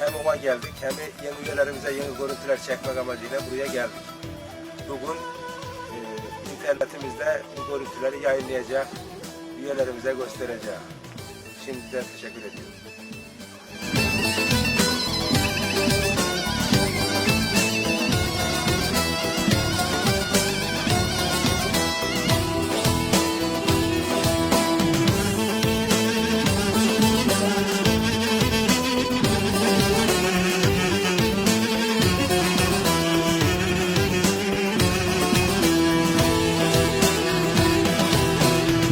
Hem ona geldik hem yeni üyelerimize yeni görüntüler çekmek amacıyla buraya geldik. Bugün e, internetimizde bu görüntüleri yayınlayacak, üyelerimize göstereceğim. Şimdiden teşekkür ediyorum.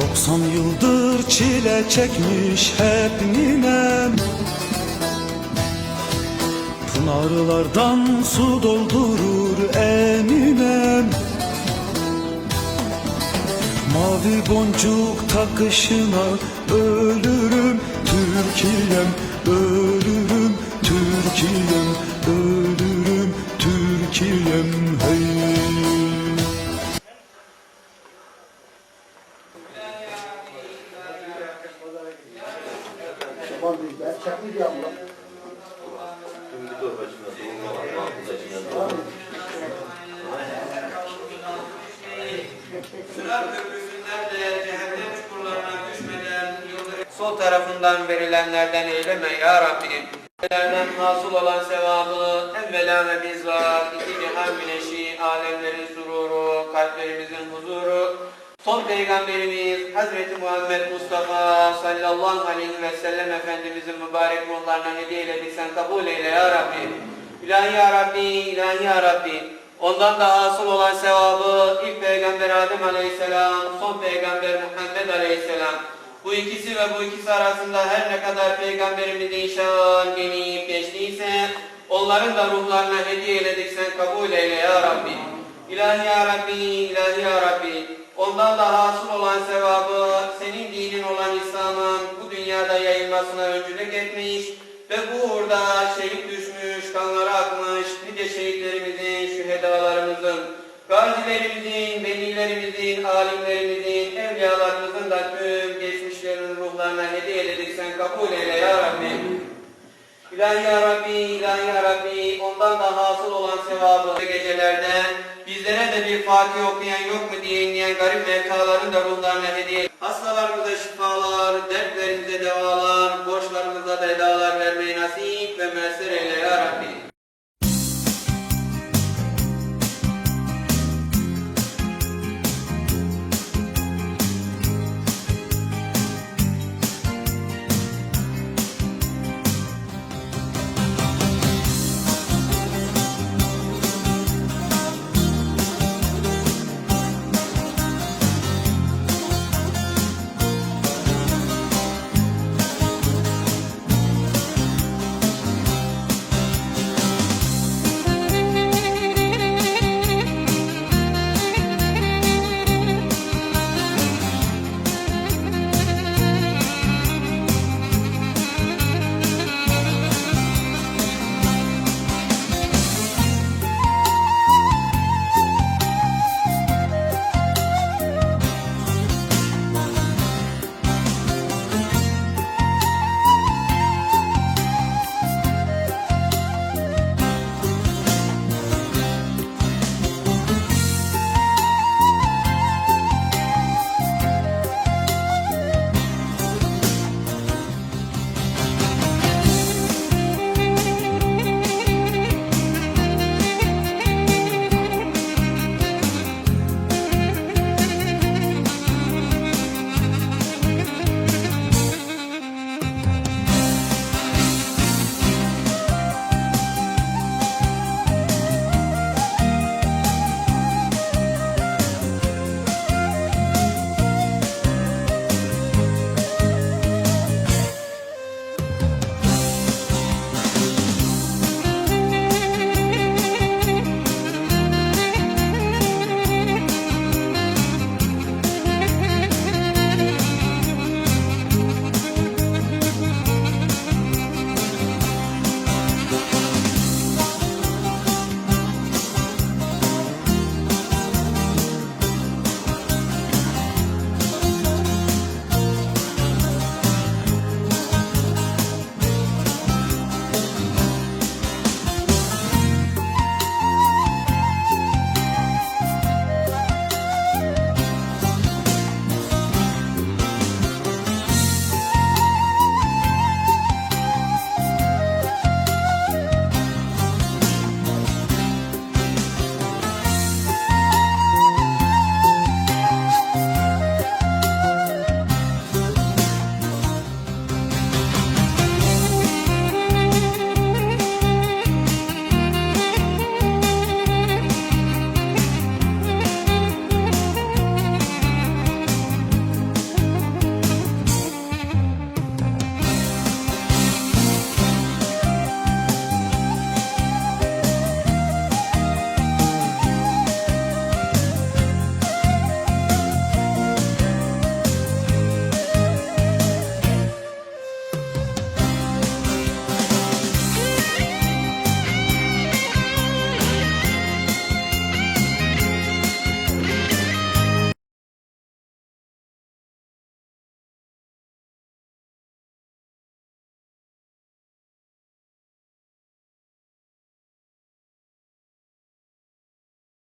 90 yıldır çile çekmiş hep ninem. Pınarlardan su doldurur eminem Mavi boncuk takışına ölürüm Türkiye'm ölürüm Türkiye'm ölürüm Türkiye'm. Hey Cehennem çukurlarına düşmeden yıldırım sol tarafından verilenlerden eyleme ya Rabbi. Lerden hasıl olan sevabı evvela ve bizzat iki cihan güneşi, alemlerin sururu, kalplerimizin huzuru, son peygamberimiz Hazreti Muhammed Mustafa sallallahu aleyhi ve sellem Efendimizin mübarek ruhlarına hediye eyledik sen kabul eyle ya Rabbi. İlahi ya Rabbi, ilahi ya Rabbi. Ondan da hasıl olan sevabı ilk peygamber Adem aleyhisselam, son peygamber Muhammed aleyhisselam. Bu ikisi ve bu ikisi arasında her ne kadar peygamberimizin şan geniyip geçtiyse onların da ruhlarına hediye eyledik sen kabul eyle ya Rabbi. İlahi ya Rabbi, ilahi ya Rabbi. Ondan da hasıl olan sevabı senin dinin olan İslam'ın bu dünyada yayılmasına öncülük etmiş ve bu uğurda şehit düşmüş, kanları akmış nice şehitlerimizin, şühedalarımızın, gazilerimizin, velilerimizin, alimlerimizin, evliyalarımızın da tüm geçmişlerin ruhlarına hediye eyledik sen kabul eyle ya Rabbi. İlahi ya Rabbi, ilahi ya Rabbi, ondan da hasıl olan sevabı gecelerde Sizlere de bir Fatih okuyan yok mu diye inleyen garip mevkaların da ruhlarına hediye. Hastalarımıza şifalar, dertlerimize devalar, borç